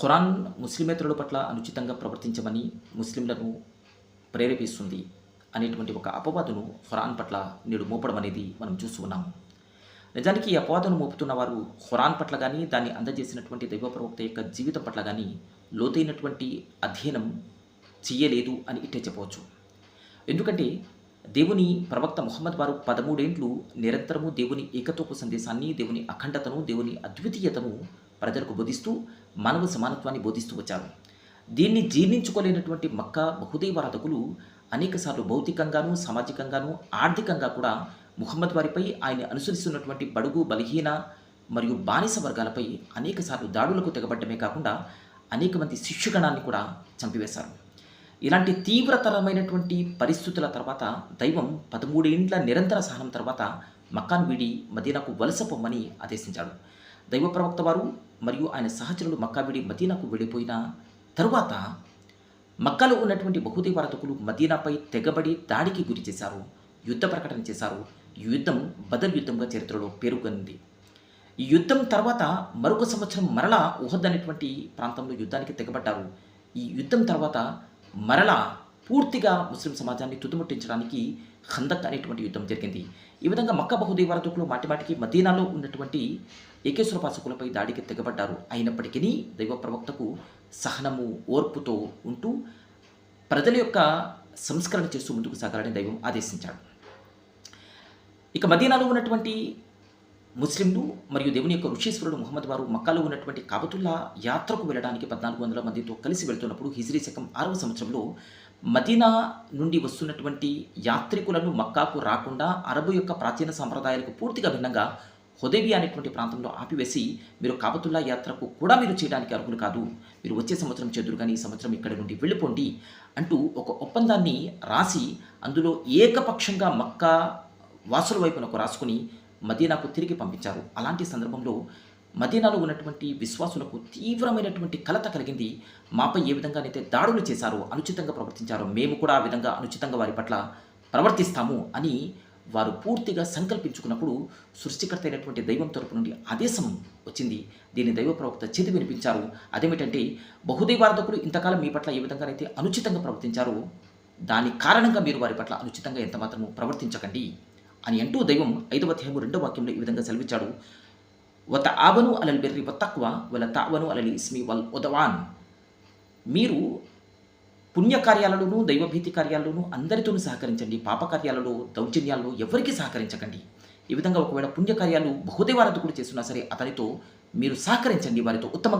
ఖురాన్ ముస్లిమేతరుల పట్ల అనుచితంగా ప్రవర్తించమని ముస్లింలను ప్రేరేపిస్తుంది అనేటువంటి ఒక అపవాదును ఖురాన్ పట్ల నేడు మోపడం అనేది మనం చూస్తూ ఉన్నాము నిజానికి ఈ అపవాదును మోపుతున్న వారు ఖురాన్ పట్ల కానీ దాన్ని అందజేసినటువంటి దైవ ప్రవక్త యొక్క జీవితం పట్ల కానీ లోతైనటువంటి అధ్యయనం చేయలేదు అని ఇట్టే చెప్పవచ్చు. ఎందుకంటే దేవుని ప్రవక్త ముహమ్మద్ వారు పదమూడేండ్లు నిరంతరము దేవుని ఏకత్వపు సందేశాన్ని దేవుని అఖండతను దేవుని అద్వితీయతను ప్రజలకు బోధిస్తూ మానవ సమానత్వాన్ని బోధిస్తూ వచ్చారు. దీన్ని జీర్ణించుకోలేనటువంటి మక్కా బహుదైవారాధకులు అనేకసార్లు భౌతికంగాను సామాజికంగాను ఆర్థికంగా కూడా ముహమ్మద్ వారిపై ఆయన అనుసరిస్తున్నటువంటి బడుగు బలహీన మరియు బానిస వర్గాలపై అనేకసార్లు దాడులకు తెగబడ్డమే కాకుండా అనేక మంది శిష్యుగణాన్ని కూడా చంపివేశారు. ఇలాంటి తీవ్రతరమైనటువంటి పరిస్థితుల తర్వాత దైవం పదమూడేండ్ల నిరంతర సహనం తర్వాత మక్కాను వీడి మదీనాకు వలస పొమ్మని ఆదేశించాడు. దైవ ప్రవక్త వారు మరియు ఆయన సహచరులు మక్కా విడి మదీనాకు వెళ్ళిపోయిన తరువాత మక్కాలో ఉన్నటువంటి బహుదైవారతకులు మదీనాపై తెగబడి దాడికి గురి చేశారు యుద్ధ ప్రకటన చేశారు. ఈ యుద్ధం బదల్ యుద్ధంగా చరిత్రలో పేరుగొంది. ఈ యుద్ధం తర్వాత మరొక సంవత్సరం మరలా ఉహద్ అనేటువంటి ప్రాంతంలో యుద్ధానికి తెగబడ్డారు. ఈ యుద్ధం తర్వాత మరలా పూర్తిగా ముస్లిం సమాజాన్ని తుతుముట్టించడానికి ఖందక్ అనేటువంటి యుద్ధం జరిగింది. ఈ విధంగా మక్క బహుదైవారతుకులు మాటిమాటికి మదీనాలో ఉన్నటువంటి ఏకేశ్వరపాసకులపై దాడికి తెగబడ్డారు. అయినప్పటికీ దైవ ప్రవక్తకు సహనము ఓర్పుతో ఉంటూ ప్రజల యొక్క సంస్కరణ చేస్తూ ముందుకు సాగాలని దైవం ఆదేశించాడు. ఇక మదీనాలో ఉన్నటువంటి ముస్లింలు మరియు దేవుని యొక్క ఋషీశ్వరుడు ముహమ్మద్ వారు మక్కాలో ఉన్నటువంటి కాబతుల్లా యాత్రకు వెళ్ళడానికి పద్నాలుగు వందల మందితో కలిసి వెళ్తున్నప్పుడు హిజ్రీ శకం ఆరవ సంవత్సరంలో మదీనా నుండి వస్తున్నటువంటి యాత్రికులను మక్కాకు రాకుండా అరబు యొక్క ప్రాచీన సంప్రదాయాలకు పూర్తిగా భిన్నంగా హుదేబి అనేటువంటి ప్రాంతంలో ఆపివేసి మీరు కాబతుల్లా యాత్రకు కూడా మీరు చేయడానికి అర్హులు కాదు. మీరు వచ్చే సంవత్సరం చెదురు కానీ ఈ సంవత్సరం ఇక్కడి నుండి వెళ్ళిపోండి అంటూ ఒక ఒప్పందాన్ని రాసి అందులో ఏకపక్షంగా మక్కా వాసుల వైపునకు రాసుకుని మదీనాకు తిరిగి పంపించారు. అలాంటి సందర్భంలో మదీనాలో ఉన్నటువంటి విశ్వాసులకు తీవ్రమైనటువంటి కలత కలిగింది. మాపై ఏ విధంగానైతే దాడులు చేశారో అనుచితంగా ప్రవర్తించారో మేము కూడా ఆ విధంగా అనుచితంగా వారి పట్ల ప్రవర్తిస్తాము అని వారు పూర్తిగా సంకల్పించుకున్నప్పుడు సృష్టికర్త అయినటువంటి దైవం తరపు నుండి ఆదేశం వచ్చింది. దీన్ని దైవ ప్రవక్త చేతి వినిపించారు. అదేమిటంటే బహుదైవార్థకులు ఇంతకాలం మీ పట్ల ఏ విధంగానైతే అనుచితంగా ప్రవర్తించారో దాని కారణంగా మీరు వారి పట్ల అనుచితంగా ఎంతమాత్రము ప్రవర్తించకండి. అని అంటూ దైవం ఐదవ అధ్యాయము రెండో వాక్యంలో ఈ విధంగా సెలవిచ్చాడు. వత ఆవను అలల్ బెర్రి వతక్వ వల తావను అలలి ఇస్మి వల్ ఉదవాన్. మీరు పుణ్యకార్యాలలోనూ దైవభీతి కార్యాలలోనూ అందరితోనూ సహకరించండి. పాపకార్యాలలో దౌర్జన్యాల్లో ఎవరికి సహకరించకండి. ఈ విధంగా ఒకవేళ పుణ్యకార్యాలు బహుదేవారథకుడు చేస్తున్నా సరే అతనితో మీరు సహకరించండి. వారితో ఉత్తమంగా